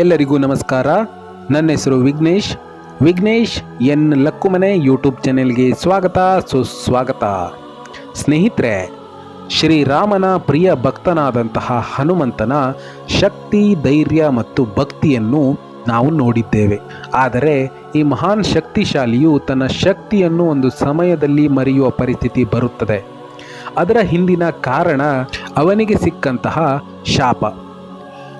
ಎಲ್ಲರಿಗೂ ನಮಸ್ಕಾರ. ನನ್ನ ಹೆಸರು ವಿಘ್ನೇಶ್. ವಿಘ್ನೇಶ್ ಎನ್ ಲಕ್ಕುಮನೆ ಯೂಟ್ಯೂಬ್ ಚಾನೆಲ್ಗೆ ಸ್ವಾಗತ. ಸುಸ್ವಾಗತ ಸ್ನೇಹಿತರೆ, ಶ್ರೀರಾಮನ ಪ್ರಿಯ ಭಕ್ತನಾದಂತಹ ಹನುಮಂತನ ಶಕ್ತಿ, ಧೈರ್ಯ ಮತ್ತು ಭಕ್ತಿಯನ್ನು ನಾವು ನೋಡಿದ್ದೇವೆ. ಆದರೆ ಈ ಮಹಾನ್ ಶಕ್ತಿಶಾಲಿಯು ತನ್ನ ಶಕ್ತಿಯನ್ನು ಒಂದು ಸಮಯದಲ್ಲಿ ಮರೆಯುವ ಪರಿಸ್ಥಿತಿ ಬರುತ್ತದೆ. ಅದರ ಹಿಂದಿನ ಕಾರಣ ಅವನಿಗೆ ಸಿಕ್ಕಂತಹ ಶಾಪ.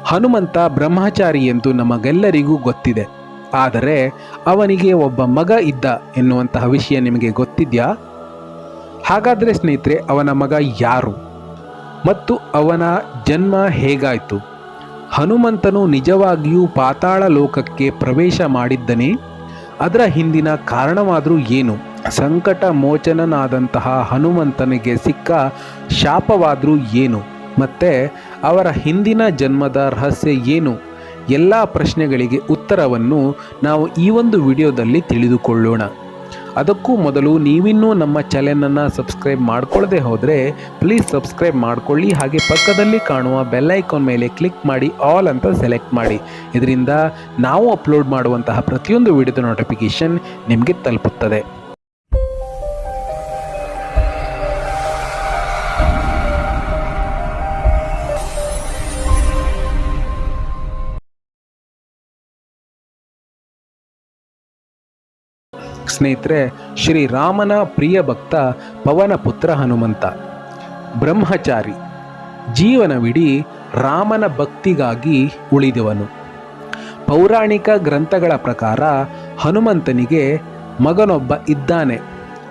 ಹನುಮಂತ ಬ್ರಹ್ಮಚಾರಿ ಎಂದು ನಮಗೆಲ್ಲರಿಗೂ ಗೊತ್ತಿದೆ. ಆದರೆ ಅವನಿಗೆ ಒಬ್ಬ ಮಗ ಇದ್ದ ಎನ್ನುವಂತಹ ವಿಷಯ ನಿಮಗೆ ಗೊತ್ತಿದೆಯಾ? ಹಾಗಾದರೆ ಸ್ನೇಹಿತರೆ, ಅವನ ಮಗ ಯಾರು? ಮತ್ತು ಅವನ ಜನ್ಮ ಹೇಗಾಯಿತು? ಹನುಮಂತನು ನಿಜವಾಗಿಯೂ ಪಾತಾಳ ಲೋಕಕ್ಕೆ ಪ್ರವೇಶ ಮಾಡಿದ್ದನೇ? ಅದರ ಹಿಂದಿನ ಕಾರಣವಾದರೂ ಏನು? ಸಂಕಟ ಮೋಚನನಾದಂತಹ ಹನುಮಂತನಿಗೆ ಸಿಕ್ಕ ಶಾಪವಾದರೂ ಏನು? ಮತ್ತು ಅವರ ಹಿಂದಿನ ಜನ್ಮದ ರಹಸ್ಯ ಏನು? ಎಲ್ಲ ಪ್ರಶ್ನೆಗಳಿಗೆ ಉತ್ತರವನ್ನು ನಾವು ಈ ಒಂದು ವಿಡಿಯೋದಲ್ಲಿ ತಿಳಿದುಕೊಳ್ಳೋಣ. ಅದಕ್ಕೂ ಮೊದಲು ನೀವಿನ್ನೂ ನಮ್ಮ ಚಾನೆಲನ್ನು ಸಬ್ಸ್ಕ್ರೈಬ್ ಮಾಡ್ಕೊಳ್ಳದೆ ಹೋದರೆ ಪ್ಲೀಸ್ ಸಬ್ಸ್ಕ್ರೈಬ್ ಮಾಡ್ಕೊಳ್ಳಿ, ಹಾಗೆ ಪಕ್ಕದಲ್ಲಿ ಕಾಣುವ ಬೆಲ್ ಐಕಾನ್ ಮೇಲೆ ಕ್ಲಿಕ್ ಮಾಡಿ, ಆಲ್ ಅಂತ ಸೆಲೆಕ್ಟ್ ಮಾಡಿ. ಇದರಿಂದ ನಾವು ಅಪ್ಲೋಡ್ ಮಾಡುವಂತಹ ಪ್ರತಿಯೊಂದು ವಿಡಿಯೋದ ನೋಟಿಫಿಕೇಷನ್ ನಿಮಗೆ ತಲುಪುತ್ತದೆ. ಸ್ನೇಹಿತರೆ, ಶ್ರೀರಾಮನ ಪ್ರಿಯ ಭಕ್ತ ಪವನ ಪುತ್ರ ಹನುಮಂತ. ಬ್ರಹ್ಮಚಾರಿ, ಜೀವನವಿಡೀ ರಾಮನ ಭಕ್ತಿಗಾಗಿ ಉಳಿದವನು. ಪೌರಾಣಿಕ ಗ್ರಂಥಗಳ ಪ್ರಕಾರ ಹನುಮಂತನಿಗೆ ಮಗನೊಬ್ಬ ಇದ್ದಾನೆ,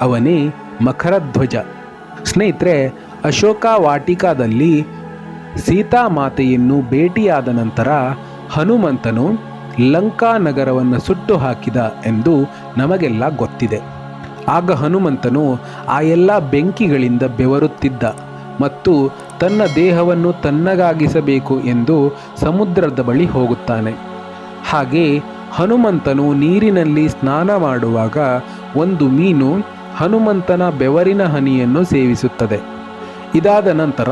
ಅವನೇ ಮಕರಧ್ವಜ. ಸ್ನೇಹಿತರೆ ಅಶೋಕ ವಾಟಿಕಾದಲ್ಲಿ ಸೀತಾಮಾತೆಯನ್ನು ಭೇಟಿಯಾದ ನಂತರ ಹನುಮಂತನು ಲಂಕಾ ನಗರವನ್ನು ಸುಟ್ಟು ಹಾಕಿದ ಎಂದು ನಮಗೆಲ್ಲ ಗೊತ್ತಿದೆ. ಆಗ ಹನುಮಂತನು ಆ ಎಲ್ಲ ಬೆಂಕಿಗಳಿಂದ ಬೆವರುತ್ತಿದ್ದ ಮತ್ತು ತನ್ನ ದೇಹವನ್ನು ತನ್ನಗಾಗಿಸಬೇಕು ಎಂದು ಸಮುದ್ರದ ಬಳಿ ಹೋಗುತ್ತಾನೆ. ಹಾಗೆ ಹನುಮಂತನು ನೀರಿನಲ್ಲಿ ಸ್ನಾನ ಮಾಡುವಾಗ ಒಂದು ಮೀನು ಹನುಮಂತನ ಬೆವರಿನ ಹನಿಯನ್ನು ಸೇವಿಸುತ್ತದೆ. ಇದಾದ ನಂತರ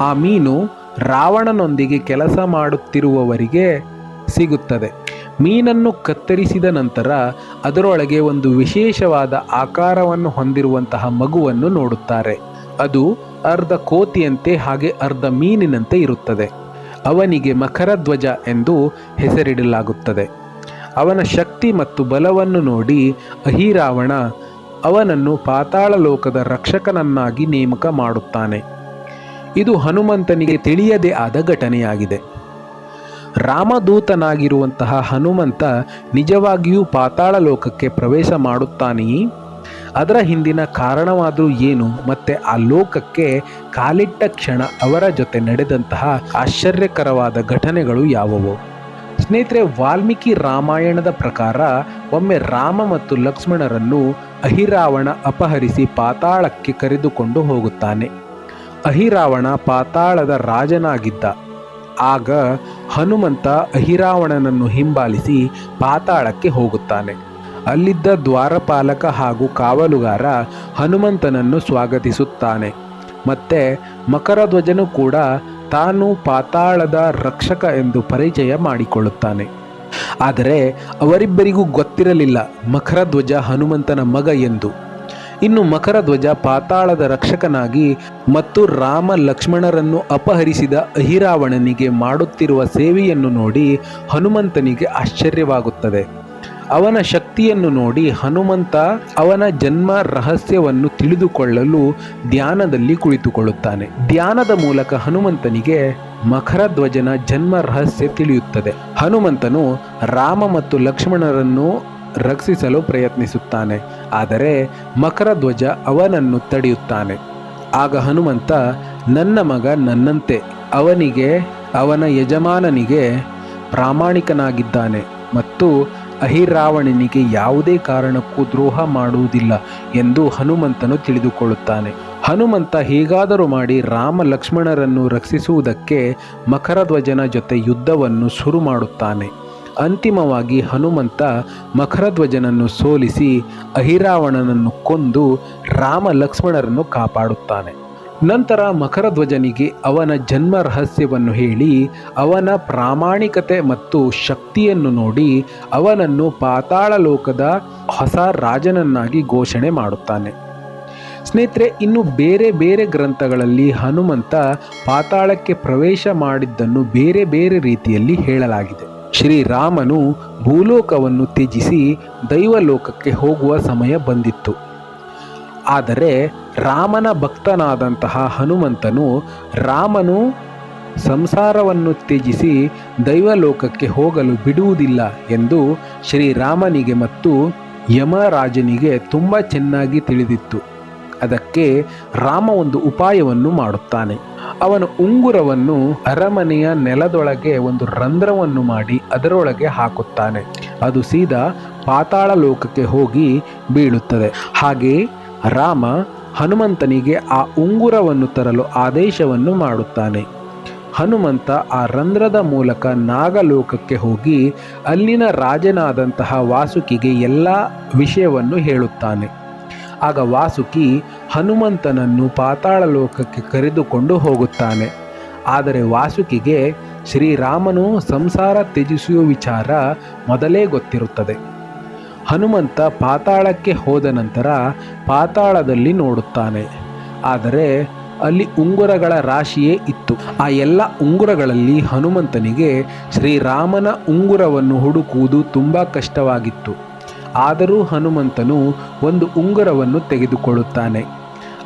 ಆ ಮೀನು ರಾವಣನೊಂದಿಗೆ ಕೆಲಸ ಮಾಡುತ್ತಿರುವವರಿಗೆ ಸಿಗುತ್ತದೆ. ಮೀನನ್ನು ಕತ್ತರಿಸಿದ ನಂತರ ಅದರೊಳಗೆ ಒಂದು ವಿಶೇಷವಾದ ಆಕಾರವನ್ನು ಹೊಂದಿರುವಂತಹ ಮಗುವನ್ನು ನೋಡುತ್ತಾರೆ. ಅದು ಅರ್ಧ ಕೋತಿಯಂತೆ ಹಾಗೆ ಅರ್ಧ ಮೀನಿನಂತೆ ಇರುತ್ತದೆ. ಅವನಿಗೆ ಮಕರಧ್ವಜ ಎಂದು ಹೆಸರಿಡಲಾಗುತ್ತದೆ. ಅವನ ಶಕ್ತಿ ಮತ್ತು ಬಲವನ್ನು ನೋಡಿ ಅಹಿರಾವಣ ಅವನನ್ನು ಪಾತಾಳ ಲೋಕದ ರಕ್ಷಕನನ್ನಾಗಿ ನೇಮಕ ಮಾಡುತ್ತಾನೆ. ಇದು ಹನುಮಂತನಿಗೆ ತಿಳಿಯದೇ ಆದ ಘಟನೆಯಾಗಿದೆ. ರಾಮದೂತನಾಗಿರುವಂತಹ ಹನುಮಂತ ನಿಜವಾಗಿಯೂ ಪಾತಾಳ ಲೋಕಕ್ಕೆ ಪ್ರವೇಶ ಮಾಡುತ್ತಾನೆಯೇ? ಅದರ ಹಿಂದಿನ ಕಾರಣವಾದರೂ ಏನು? ಮತ್ತೆ ಆ ಲೋಕಕ್ಕೆ ಕಾಲಿಟ್ಟ ಕ್ಷಣ ಅವರ ಜೊತೆ ನಡೆದಂತಹ ಆಶ್ಚರ್ಯಕರವಾದ ಘಟನೆಗಳು ಯಾವುವು? ಸ್ನೇಹಿತರೆ, ವಾಲ್ಮೀಕಿ ರಾಮಾಯಣದ ಪ್ರಕಾರ ಒಮ್ಮೆ ರಾಮ ಮತ್ತು ಲಕ್ಷ್ಮಣರನ್ನು ಅಹಿರಾವಣ ಅಪಹರಿಸಿ ಪಾತಾಳಕ್ಕೆ ಕರೆದುಕೊಂಡು ಹೋಗುತ್ತಾನೆ. ಅಹಿರಾವಣ ಪಾತಾಳದ ರಾಜನಾಗಿದ್ದ ಆಗ ಹನುಮಂತ ಅಹಿರಾವಣನನ್ನು ಹಿಂಬಾಲಿಸಿ ಪಾತಾಳಕ್ಕೆ ಹೋಗುತ್ತಾನೆ. ಅಲ್ಲಿದ್ದ ದ್ವಾರಪಾಲಕ ಹಾಗೂ ಕಾವಲುಗಾರ ಹನುಮಂತನನ್ನು ಸ್ವಾಗತಿಸುತ್ತಾನೆ. ಮತ್ತೆ ಮಕರಧ್ವಜನು ಕೂಡ ತಾನು ಪಾತಾಳದ ರಕ್ಷಕ ಎಂದು ಪರಿಚಯ ಮಾಡಿಕೊಳ್ಳುತ್ತಾನೆ. ಆದರೆ ಅವರಿಬ್ಬರಿಗೂ ಗೊತ್ತಿರಲಿಲ್ಲ ಮಕರಧ್ವಜ ಹನುಮಂತನ ಮಗ ಎಂದು. ಇನ್ನು ಮಕರಧ್ವಜ ಪಾತಾಳದ ರಕ್ಷಕನಾಗಿ ಮತ್ತು ರಾಮ ಲಕ್ಷ್ಮಣರನ್ನು ಅಪಹರಿಸಿದ ಅಹಿರಾವಣನಿಗೆ ಮಾಡುತ್ತಿರುವ ಸೇವೆಯನ್ನು ನೋಡಿ ಹನುಮಂತನಿಗೆ ಆಶ್ಚರ್ಯವಾಗುತ್ತದೆ. ಅವನ ಶಕ್ತಿಯನ್ನು ನೋಡಿ ಹನುಮಂತ ಅವನ ಜನ್ಮ ರಹಸ್ಯವನ್ನು ತಿಳಿದುಕೊಳ್ಳಲು ಧ್ಯಾನದಲ್ಲಿ ಕುಳಿತುಕೊಳ್ಳುತ್ತಾನೆ. ಧ್ಯಾನದ ಮೂಲಕ ಹನುಮಂತನಿಗೆ ಮಕರಧ್ವಜನ ಜನ್ಮ ರಹಸ್ಯ ತಿಳಿಯುತ್ತದೆ. ಹನುಮಂತನು ರಾಮ ಮತ್ತು ಲಕ್ಷ್ಮಣರನ್ನು ರಕ್ಷಿಸಲು ಪ್ರಯತ್ನಿಸುತ್ತಾನೆ. ಆದರೆ ಮಕರಧ್ವಜ ಅವನನ್ನು ತಡೆಯುತ್ತಾನೆ. ಆಗ ಹನುಮಂತ, ನನ್ನ ಮಗ ನನ್ನಂತೆ, ಅವನಿಗೆ, ಅವನ ಯಜಮಾನನಿಗೆ ಪ್ರಾಮಾಣಿಕನಾಗಿದ್ದಾನೆ ಮತ್ತು ಅಹಿರಾವಣನಿಗೆ ಯಾವುದೇ ಕಾರಣಕ್ಕೂ ದ್ರೋಹ ಮಾಡುವುದಿಲ್ಲ ಎಂದು ಹನುಮಂತನು ತಿಳಿದುಕೊಳ್ಳುತ್ತಾನೆ. ಹನುಮಂತ ಹೀಗಾದರೂ ಮಾಡಿ ರಾಮ ಲಕ್ಷ್ಮಣರನ್ನು ರಕ್ಷಿಸುವುದಕ್ಕೆ ಮಕರಧ್ವಜನ ಜೊತೆ ಯುದ್ಧವನ್ನು ಶುರು ಮಾಡುತ್ತಾನೆ. ಅಂತಿಮವಾಗಿ ಹನುಮಂತ ಮಕರಧ್ವಜನನ್ನು ಸೋಲಿಸಿ ಅಹಿರಾವಣನನ್ನು ಕೊಂದು ರಾಮ ಲಕ್ಷ್ಮಣರನ್ನು ಕಾಪಾಡುತ್ತಾನೆ. ನಂತರ ಮಕರಧ್ವಜನಿಗೆ ಅವನ ಜನ್ಮ ರಹಸ್ಯವನ್ನು ಹೇಳಿ, ಅವನ ಪ್ರಾಮಾಣಿಕತೆ ಮತ್ತು ಶಕ್ತಿಯನ್ನು ನೋಡಿ ಅವನನ್ನು ಪಾತಾಳ ಲೋಕದ ಹೊಸ ರಾಜನನ್ನಾಗಿ ಘೋಷಣೆ ಮಾಡುತ್ತಾನೆ. ಸ್ನೇಹಿತರೆ, ಇನ್ನು ಬೇರೆ ಬೇರೆ ಗ್ರಂಥಗಳಲ್ಲಿ ಹನುಮಂತ ಪಾತಾಳಕ್ಕೆ ಪ್ರವೇಶ ಮಾಡಿದ್ದನ್ನು ಬೇರೆ ಬೇರೆ ರೀತಿಯಲ್ಲಿ ಹೇಳಲಾಗಿದೆ. ಶ್ರೀರಾಮನು ಭೂಲೋಕವನ್ನು ತ್ಯಜಿಸಿ ದೈವಲೋಕಕ್ಕೆ ಹೋಗುವ ಸಮಯ ಬಂದಿತ್ತು. ಆದರೆ ರಾಮನ ಭಕ್ತನಾದಂತಹ ಹನುಮಂತನು ರಾಮನು ಸಂಸಾರವನ್ನು ತ್ಯಜಿಸಿ ದೈವಲೋಕಕ್ಕೆ ಹೋಗಲು ಬಿಡುವುದಿಲ್ಲ ಎಂದು ಶ್ರೀರಾಮನಿಗೆ ಮತ್ತು ಯಮರಾಜನಿಗೆ ತುಂಬ ಚೆನ್ನಾಗಿ ತಿಳಿದಿತ್ತು. ಅದಕ್ಕೆ ರಾಮ ಒಂದು ಉಪಾಯವನ್ನು ಮಾಡುತ್ತಾನೆ. ಅವನ ಉಂಗುರವನ್ನು ಅರಮನೆಯ ನೆಲದೊಳಗೆ ಒಂದು ರಂಧ್ರವನ್ನು ಮಾಡಿ ಅದರೊಳಗೆ ಹಾಕುತ್ತಾನೆ. ಅದು ಸೀದಾ ಪಾತಾಳ ಲೋಕಕ್ಕೆ ಹೋಗಿ ಬೀಳುತ್ತದೆ. ಹಾಗೆ ರಾಮ ಹನುಮಂತನಿಗೆ ಆ ಉಂಗುರವನ್ನು ತರಲು ಆದೇಶವನ್ನು ಮಾಡುತ್ತಾನೆ. ಹನುಮಂತ ಆ ರಂಧ್ರದ ಮೂಲಕ ನಾಗಲೋಕಕ್ಕೆ ಹೋಗಿ ಅಲ್ಲಿನ ರಾಜನಾದಂತಹ ವಾಸುಕಿಗೆ ಎಲ್ಲ ವಿಷಯವನ್ನು ಹೇಳುತ್ತಾನೆ. ಆಗ ವಾಸುಕಿ ಹನುಮಂತನನ್ನು ಪಾತಾಳ ಲೋಕಕ್ಕೆ ಕರೆದುಕೊಂಡು ಹೋಗುತ್ತಾನೆ. ಆದರೆ ವಾಸುಕಿಗೆ ಶ್ರೀರಾಮನು ಸಂಸಾರ ತ್ಯಜಿಸುವ ವಿಚಾರ ಮೊದಲೇ ಗೊತ್ತಿರುತ್ತದೆ. ಹನುಮಂತ ಪಾತಾಳಕ್ಕೆ ಹೋದ ನಂತರ ಪಾತಾಳದಲ್ಲಿ ನೋಡುತ್ತಾನೆ. ಆದರೆ ಅಲ್ಲಿ ಉಂಗುರಗಳ ರಾಶಿಯೇ ಇತ್ತು. ಆ ಎಲ್ಲ ಉಂಗುರಗಳಲ್ಲಿ ಹನುಮಂತನಿಗೆ ಶ್ರೀರಾಮನ ಉಂಗುರವನ್ನು ಹುಡುಕುವುದು ತುಂಬ ಕಷ್ಟವಾಗಿತ್ತು. ಆದರೂ ಹನುಮಂತನು ಒಂದು ಉಂಗುರವನ್ನು ತೆಗೆದುಕೊಳ್ಳುತ್ತಾನೆ.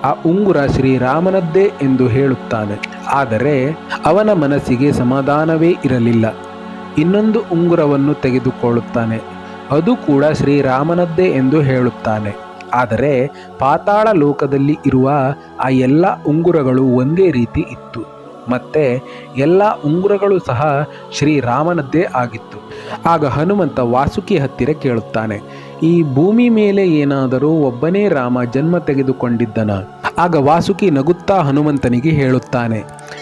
ಆ ಉಂಗುರ ಶ್ರೀರಾಮನದ್ದೇ ಎಂದು ಹೇಳುತ್ತಾನೆ. ಆದರೆ ಅವನ ಮನಸ್ಸಿಗೆ ಸಮಾಧಾನವೇ ಇರಲಿಲ್ಲ. ಇನ್ನೊಂದು ಉಂಗುರವನ್ನು ತೆಗೆದುಕೊಳ್ಳುತ್ತಾನೆ. ಅದು ಕೂಡ ಶ್ರೀರಾಮನದ್ದೇ ಎಂದು ಹೇಳುತ್ತಾನೆ. ಆದರೆ ಪಾತಾಳ ಲೋಕದಲ್ಲಿ ಇರುವ ಆ ಎಲ್ಲ ಉಂಗುರಗಳು ಒಂದೇ ರೀತಿ ಇತ್ತು. ಮತ್ತೆ ಎಲ್ಲ ಉಂಗುರಗಳು ಸಹ ಶ್ರೀರಾಮನದ್ದೇ ಆಗಿತ್ತು. ಆಗ ಹನುಮಂತ ವಾಸುಕಿ ಹತ್ತಿರ ಕೇಳುತ್ತಾನೆ, ಈ ಭೂಮಿ ಮೇಲೆ ಏನಾದರೂ ಒಬ್ಬನೇ ರಾಮ ಜನ್ಮ ತೆಗೆದುಕೊಂಡಿದ್ದನ? ಆಗ ವಾಸುಕಿ ನಗುತ್ತಾ ಹನುಮಂತನಿಗೆ ಹೇಳುತ್ತಾನೆ,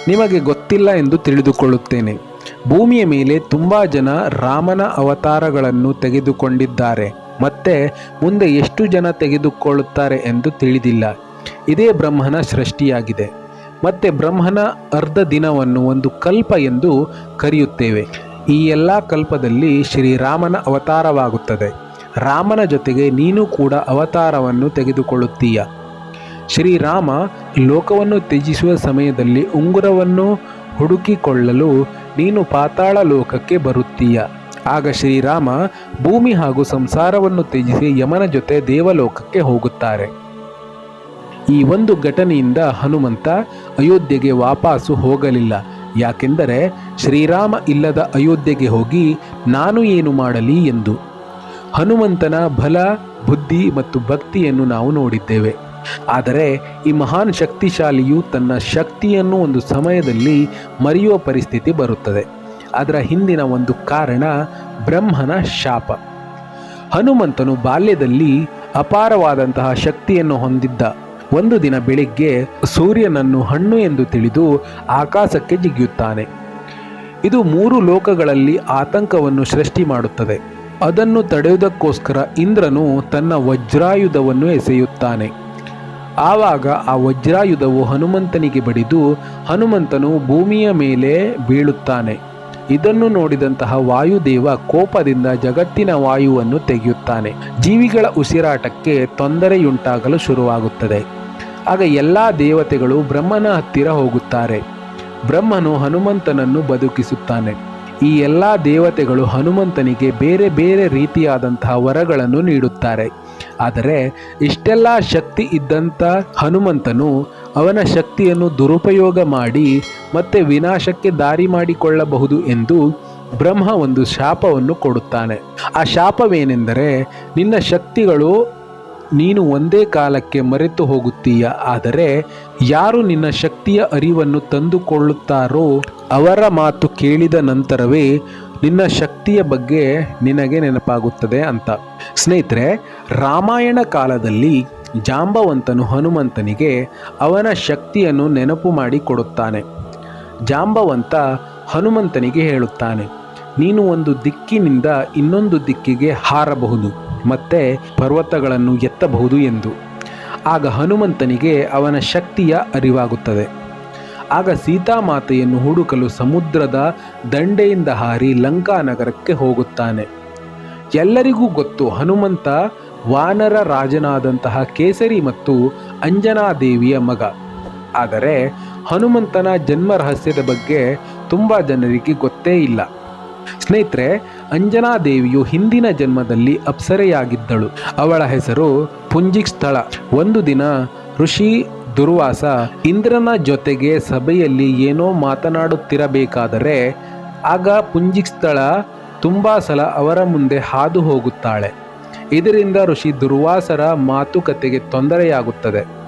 ನಿಮಗೆ ಗೊತ್ತಿಲ್ಲ ಎಂದು ತಿಳಿದುಕೊಳ್ಳುತ್ತೇನೆ. ಭೂಮಿಯ ಮೇಲೆ ತುಂಬ ಜನ ರಾಮನ ಅವತಾರಗಳನ್ನು ತೆಗೆದುಕೊಂಡಿದ್ದಾರೆ, ಮತ್ತೆ ಮುಂದೆ ಎಷ್ಟು ಜನ ತೆಗೆದುಕೊಳ್ಳುತ್ತಾರೆ ಎಂದು ತಿಳಿದಿಲ್ಲ. ಇದೇ ಬ್ರಹ್ಮನ ಸೃಷ್ಟಿಯಾಗಿದೆ. ಮತ್ತೆ ಬ್ರಹ್ಮನ ಅರ್ಧ ದಿನವನ್ನು ಒಂದು ಕಲ್ಪ ಎಂದು ಕರೆಯುತ್ತೇವೆ. ಈ ಎಲ್ಲ ಕಲ್ಪದಲ್ಲಿ ಶ್ರೀರಾಮನ ಅವತಾರವಾಗುತ್ತದೆ. ರಾಮನ ಜೊತೆಗೆ ನೀನು ಕೂಡ ಅವತಾರವನ್ನು ತೆಗೆದುಕೊಳ್ಳುತ್ತೀಯ. ಶ್ರೀರಾಮ ಲೋಕವನ್ನು ತ್ಯಜಿಸುವ ಸಮಯದಲ್ಲಿ ಉಂಗುರವನ್ನು ಹುಡುಕಿಕೊಳ್ಳಲು ನೀನು ಪಾತಾಳ ಲೋಕಕ್ಕೆ ಬರುತ್ತೀಯ. ಆಗ ಶ್ರೀರಾಮ ಭೂಮಿ ಹಾಗೂ ಸಂಸಾರವನ್ನು ತ್ಯಜಿಸಿ ಯಮನ ಜೊತೆ ದೇವಲೋಕಕ್ಕೆ ಹೋಗುತ್ತಾರೆ. ಈ ಒಂದು ಘಟನೆಯಿಂದ ಹನುಮಂತ ಅಯೋಧ್ಯೆಗೆ ವಾಪಸ್ಸು ಹೋಗಲಿಲ್ಲ. ಯಾಕೆಂದರೆ ಶ್ರೀರಾಮ ಇಲ್ಲದ ಅಯೋಧ್ಯೆಗೆ ಹೋಗಿ ನಾನು ಏನು ಮಾಡಲಿ ಎಂದು. ಹನುಮಂತನ ಬಲ, ಬುದ್ಧಿ ಮತ್ತು ಭಕ್ತಿಯನ್ನು ನಾವು ನೋಡಿದ್ದೇವೆ. ಆದರೆ ಈ ಮಹಾನ್ ಶಕ್ತಿಶಾಲಿಯು ತನ್ನ ಶಕ್ತಿಯನ್ನು ಒಂದು ಸಮಯದಲ್ಲಿ ಮರೆಯುವ ಪರಿಸ್ಥಿತಿ ಬರುತ್ತದೆ. ಅದರ ಹಿಂದಿನ ಒಂದು ಕಾರಣ ಬ್ರಹ್ಮನ ಶಾಪ. ಹನುಮಂತನು ಬಾಲ್ಯದಲ್ಲಿ ಅಪಾರವಾದಂತಹ ಶಕ್ತಿಯನ್ನು ಹೊಂದಿದ್ದ. ಒಂದು ದಿನ ಬೆಳಿಗ್ಗೆ ಸೂರ್ಯನನ್ನು ಹಣ್ಣು ಎಂದು ತಿಳಿದು ಆಕಾಶಕ್ಕೆ ಜಿಗಿಯುತ್ತಾನೆ. ಇದು ಮೂರು ಲೋಕಗಳಲ್ಲಿ ಆತಂಕವನ್ನು ಸೃಷ್ಟಿ ಮಾಡುತ್ತದೆ. ಅದನ್ನು ತಡೆಯುವುದಕ್ಕೋಸ್ಕರ ಇಂದ್ರನು ತನ್ನ ವಜ್ರಾಯುಧವನ್ನು ಎಸೆಯುತ್ತಾನೆ. ಆವಾಗ ಆ ವಜ್ರಾಯುಧವು ಹನುಮಂತನಿಗೆ ಬಡಿದು ಹನುಮಂತನು ಭೂಮಿಯ ಮೇಲೆ ಬೀಳುತ್ತಾನೆ. ಇದನ್ನು ನೋಡಿದಂತಹ ವಾಯುದೇವ ಕೋಪದಿಂದ ಜಗತ್ತಿನ ವಾಯುವನ್ನು ತೆಗೆಯುತ್ತಾನೆ. ಜೀವಿಗಳ ಉಸಿರಾಟಕ್ಕೆ ತೊಂದರೆಯುಂಟಾಗಲು ಶುರುವಾಗುತ್ತದೆ. ಆಗ ಎಲ್ಲ ದೇವತೆಗಳು ಬ್ರಹ್ಮನ ಹತ್ತಿರ ಹೋಗುತ್ತಾರೆ. ಬ್ರಹ್ಮನು ಹನುಮಂತನನ್ನು ಬದುಕಿಸುತ್ತಾನೆ. ಈ ಎಲ್ಲ ದೇವತೆಗಳು ಹನುಮಂತನಿಗೆ ಬೇರೆ ಬೇರೆ ರೀತಿಯಾದಂತಹ ವರಗಳನ್ನು ನೀಡುತ್ತಾರೆ. ಆದರೆ ಇಷ್ಟೆಲ್ಲ ಶಕ್ತಿ ಇದ್ದಂಥ ಹನುಮಂತನು ಅವನ ಶಕ್ತಿಯನ್ನು ದುರುಪಯೋಗ ಮಾಡಿ ಮತ್ತೆ ವಿನಾಶಕ್ಕೆ ದಾರಿ ಮಾಡಿಕೊಳ್ಳಬಹುದು ಎಂದು ಬ್ರಹ್ಮ ಒಂದು ಶಾಪವನ್ನು ಕೊಡುತ್ತಾನೆ. ಆ ಶಾಪವೇನೆಂದರೆ ನಿನ್ನ ಶಕ್ತಿಗಳು ನೀನು ಒಂದೇ ಕಾಲಕ್ಕೆ ಮರೆತು ಹೋಗುತ್ತೀಯ, ಆದರೆ ಯಾರು ನಿನ್ನ ಶಕ್ತಿಯ ಅರಿವನ್ನು ತಂದುಕೊಳ್ಳುತ್ತಾರೋ ಅವರ ಮಾತು ಕೇಳಿದ ನಂತರವೇ ನಿನ್ನ ಶಕ್ತಿಯ ಬಗ್ಗೆ ನಿನಗೆ ನೆನಪಾಗುತ್ತದೆ ಅಂತ. ಸ್ನೇಹಿತರೆ, ರಾಮಾಯಣ ಕಾಲದಲ್ಲಿ ಜಾಂಬವಂತನು ಹನುಮಂತನಿಗೆ ಅವನ ಶಕ್ತಿಯನ್ನು ನೆನಪು ಮಾಡಿ ಕೊಡುತ್ತಾನೆ. ಜಾಂಬವಂತ ಹನುಮಂತನಿಗೆ ಹೇಳುತ್ತಾನೆ ನೀನು ಒಂದು ದಿಕ್ಕಿನಿಂದ ಇನ್ನೊಂದು ದಿಕ್ಕಿಗೆ ಹಾರಬಹುದು ಮತ್ತೆ ಪರ್ವತಗಳನ್ನು ಎತ್ತಬಹುದು ಎಂದು. ಆಗ ಹನುಮಂತನಿಗೆ ಅವನ ಶಕ್ತಿಯ ಅರಿವಾಗುತ್ತದೆ. ಆಗ ಸೀತಾಮಾತೆಯನ್ನು ಹುಡುಕಲು ಸಮುದ್ರದ ದಂಡೆಯಿಂದ ಹಾರಿ ಲಂಕಾ ನಗರಕ್ಕೆ ಹೋಗುತ್ತಾನೆ. ಎಲ್ಲರಿಗೂ ಗೊತ್ತು, ಹನುಮಂತ ವಾನರ ರಾಜನಾದಂತಹ ಕೇಸರಿ ಮತ್ತು ಅಂಜನಾದೇವಿಯ ಮಗ. ಆದರೆ ಹನುಮಂತನ ಜನ್ಮ ರಹಸ್ಯದ ಬಗ್ಗೆ ತುಂಬ ಜನರಿಗೆ ಗೊತ್ತೇ ಇಲ್ಲ. ಸ್ನೇಹಿತರೆ, ಅಂಜನಾದೇವಿಯು ಹಿಂದಿನ ಜನ್ಮದಲ್ಲಿ ಅಪ್ಸರೆಯಾಗಿದ್ದಳು. ಅವಳ ಹೆಸರು ಪುಂಜಿಕ್ ಸ್ಥಳ ಒಂದು ದಿನ ಋಷಿ ದುರ್ವಾಸ ಇಂದ್ರನ ಜೊತೆಗೆ ಸಭೆಯಲ್ಲಿ ಏನೋ ಮಾತನಾಡುತ್ತಿರಬೇಕಾದರೆ, ಆಗ ಪುಂಜಿಕ್ ಸ್ಥಳ ತುಂಬ ಸಲ ಅವರ ಮುಂದೆ ಹಾದು ಹೋಗುತ್ತಾಳೆ. ಇದರಿಂದ ಋಷಿ ದುರ್ವಾಸರ ಮಾತುಕತೆಗೆ ತೊಂದರೆಯಾಗುತ್ತದೆ.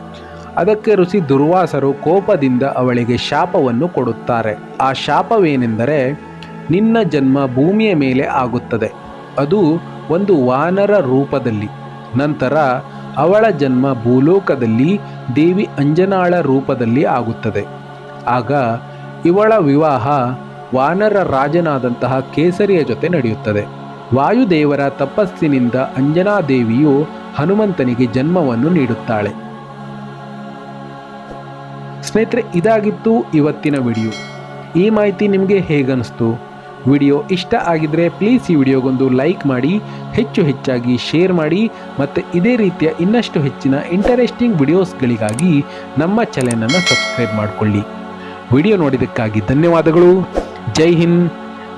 ಅದಕ್ಕೆ ಋಷಿ ದುರ್ವಾಸರು ಕೋಪದಿಂದ ಅವಳಿಗೆ ಶಾಪವನ್ನು ಕೊಡುತ್ತಾರೆ. ಆ ಶಾಪವೇನೆಂದರೆ ನಿನ್ನ ಜನ್ಮ ಭೂಮಿಯ ಮೇಲೆ ಆಗುತ್ತದೆ. ಅದು ಒಂದು ವಾನರ ರೂಪದಲ್ಲಿ. ನಂತರ ಅವಳ ಜನ್ಮ ಭೂಲೋಕದಲ್ಲಿ ದೇವಿ ಅಂಜನಾಳ ರೂಪದಲ್ಲಿ ಆಗುತ್ತದೆ. ಆಗ ಇವಳ ವಿವಾಹ ವಾನರ ರಾಜನಾದಂತಹ ಕೇಸರಿಯ ಜೊತೆ ನಡೆಯುತ್ತದೆ. ವಾಯುದೇವರ ತಪಸ್ಸಿನಿಂದ ಅಂಜನಾದೇವಿಯು ಹನುಮಂತನಿಗೆ ಜನ್ಮವನ್ನು ನೀಡುತ್ತಾಳೆ. ಸ್ನೇಹಿತರೆ, ಇದಾಗಿತ್ತು ಇವತ್ತಿನ ವಿಡಿಯೋ. ಈ ಮಾಹಿತಿ ನಿಮಗೆ ಹೇಗನ್ನಿಸ್ತು ವಿಡಿಯೋ ಇಷ್ಟ ಆಗಿದ್ರೆ ಪ್ಲೀಸ್ ಈ ವಿಡಿಯೋಗೊಂದು ಲೈಕ್ ಮಾಡಿ, ಹೆಚ್ಚು ಹೆಚ್ಚಾಗಿ ಶೇರ್ ಮಾಡಿ ಮತ್ತು ಇದೇ ರೀತಿಯ ಇನ್ನಷ್ಟು ಹೆಚ್ಚಿನ ಇಂಟರೆಸ್ಟಿಂಗ್ ವಿಡಿಯೋಸ್ಗಳಿಗಾಗಿ ನಮ್ಮ ಚಾನೆಲನ್ನು ಸಬ್ಸ್ಕ್ರೈಬ್ ಮಾಡಿಕೊಳ್ಳಿ. ವಿಡಿಯೋ ನೋಡಿದ್ದಕ್ಕಾಗಿ ಧನ್ಯವಾದಗಳು. ಜೈ ಹಿಂದ್,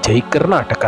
ಜೈ ಕರ್ನಾಟಕ.